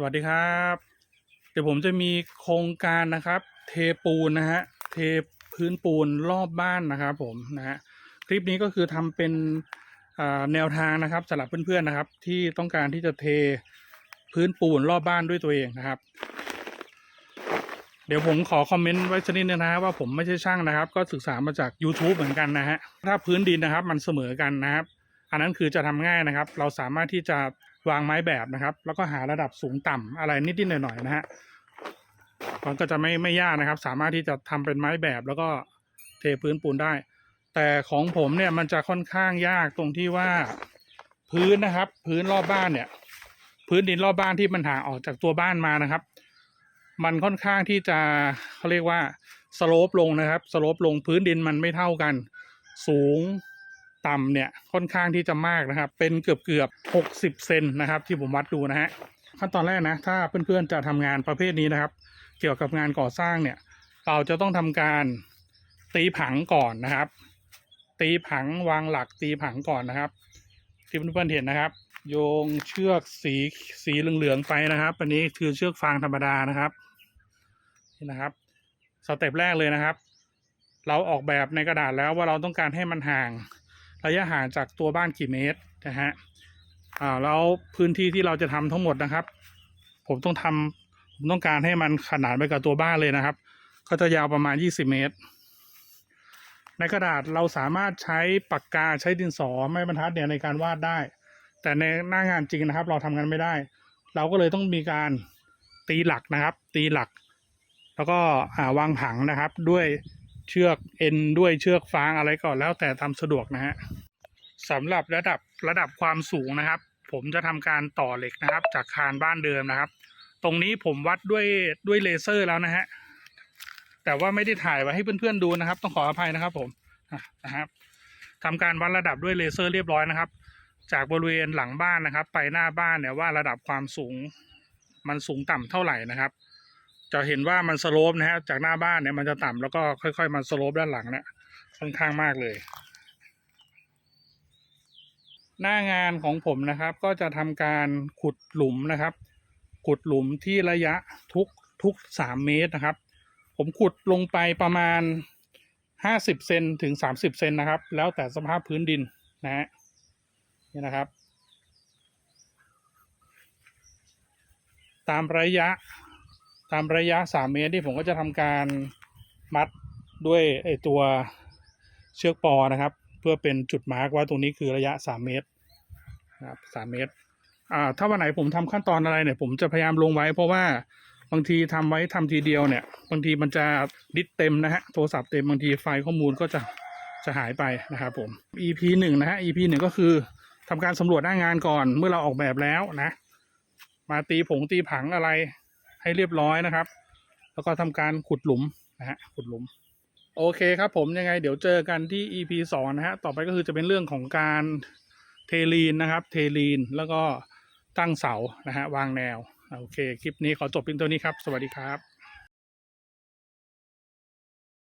สวัสดีครับ เดี๋ยวผมจะมีโครงการนะครับ เทปูนนะฮะเทพื้นปูนรอบบ้านนะครับ ผมนะฮะคลิปนี้ก็คือทำเป็นแนวทางนะครับสำหรับเพื่อนๆนะครับ ที่ต้องการที่จะเทพื้นปูนรอบบ้านด้วยตัวเองนะครับ เดี๋ยวผมขอคอมเมนต์ไว้สักนิดนึงนะฮะว่าผมไม่ใช่ช่างนะครับ ก็ศึกษามาจาก YouTube เหมือนกันนะฮะถ้าพื้นดินนะครับ มันเสมอกันนะครับ อันนั้นคือจะทำง่ายนะครับ เราสามารถที่จะ วางไม้แบบนะครับ แล้วก็หาระดับสูงต่ำอะไรนิดๆหน่อยๆนะฮะมันก็จะไม่ไม่ยากนะครับ สามารถที่จะทำเป็นไม้แบบแล้วก็เทพื้นปูนได้ แต่ของผมเนี่ยมันจะค่อนข้างยากตรงที่ว่าพื้นนะครับ พื้นรอบบ้านเนี่ย พื้นดินรอบบ้านที่มันห่างออกจากตัวบ้านมานะครับ มันค่อนข้างที่จะเขาเรียกว่าสโลปลงนะครับสโลปลงพื้นดินมันไม่เท่ากัน สูง ต่ำเนี่ยค่อนข้างที่จะมากนะครับ เป็นเกือบเกือบหกสิบเซนนะครับ ที่ผมวัดดูนะฮะขั้นตอนแรกนะ ถ้าเพื่อนๆจะทำงานประเภทนี้นะครับ เกี่ยวกับงานก่อสร้างเนี่ย เราจะต้องทำการตีผังก่อนนะครับ ตีผังวางหลักตีผังก่อนนะครับ ที่เพื่อนๆเห็นนะครับ โยงเชือกสีสีเหลืองๆไปนะครับ อันนี้คือเชือกฟางธรรมดานะครับนี่นะครับสเต็ปแรกเลยนะครับ เราออกแบบในกระดาษแล้วว่าเราต้องการให้มันห่าง ระยะห่างจากตัวบ้านกี่เมตรนะฮะอ่าแล้วพื้นที่ที่เราจะทำทั้งหมดนะครับ ผมต้องทำผมต้องการให้มันขนานไปกับตัวบ้านเลยนะครับ ก็จะยาวประมาณ 20 เมตร ในกระดาษเราสามารถใช้ปากกาใช้ดินสอไม้บรรทัดเนี่ยในการวาดได้ แต่ในหน้างานจริงนะครับ เราทำกันไม่ได้ เราก็เลยต้องมีการตีหลักนะครับ ตีหลัก แล้วก็อ่าวางผังนะครับด้วย เชือกเอ็นด้วยเชือกฟางอะไรก่อนแล้วแต่ทำสะดวกนะฮะสำหรับระดับระดับความสูงนะครับ ผมจะทำการต่อเหล็กนะครับ จากคานบ้านเดิมนะครับ ตรงนี้ผมวัดด้วยด้วยเลเซอร์แล้วนะฮะแต่ว่าไม่ได้ถ่ายไว้ให้เพื่อนๆดูนะครับ ต้องขออภัยนะครับ ผมนะครับทำการวัดระดับด้วยเลเซอร์เรียบร้อยนะครับ จากบริเวณหลังบ้านนะครับ ไปหน้าบ้านเนี่ยว่าระดับความสูงมันสูงต่ำเท่าไหร่นะครับ จะเห็นว่ามันสโลปนะฮะจากหน้าบ้านเนี่ยมันจะต่ำแล้วก็ค่อย ๆ มันสโลปด้านหลังเนี่ยค่อนข้างมากเลย หน้างานของผมนะครับ ก็จะทำการขุดหลุมนะครับ ขุดหลุมที่ระยะทุกทุกสามเมตรนะครับ ผมขุดลงไปประมาณห้าสิบเซนถึงสามสิบเซนนะครับ แล้วแต่สภาพพื้นดินนะฮะนี่นะครับ ตามระยะ ตามระยะสามเมตรที่ผมก็จะทำการมัดด้วยไอตัวเชือกปอนะครับ เพื่อเป็นจุดมาร์กว่าตรงนี้คือระยะสามเมตรนะครับสามเมตรอ่าถ้าวันไหนผมทำขั้นตอนอะไรเนี่ย ผมจะพยายามลงไว้ เพราะว่าบางทีทำไว้ทำทีเดียวเนี่ย บางทีมันจะดิสเต็มนะฮะโทรศัพท์เต็มบางทีไฟล์ข้อมูลก็จะจะหายไปนะครับผม EP หนึ่งนะฮะ EP หนึ่งก็คือทำการสำรวจหน้างานก่อนเมื่อเราออกแบบแล้วนะ มาตีผงตีผังอะไร ให้เรียบร้อยนะครับ แล้วก็ทำการขุดหลุมนะฮะขุดหลุม โอเคครับผมยังไง เดี๋ยวเจอกันที่ EP สองนะฮะต่อไปก็คือจะเป็นเรื่องของการเทลีนนะครับ เทลีนแล้วก็ตั้งเสานะฮะวางแนว โอเค คลิปนี้ขอจบเพียงเท่านี้ครับ สวัสดีครับ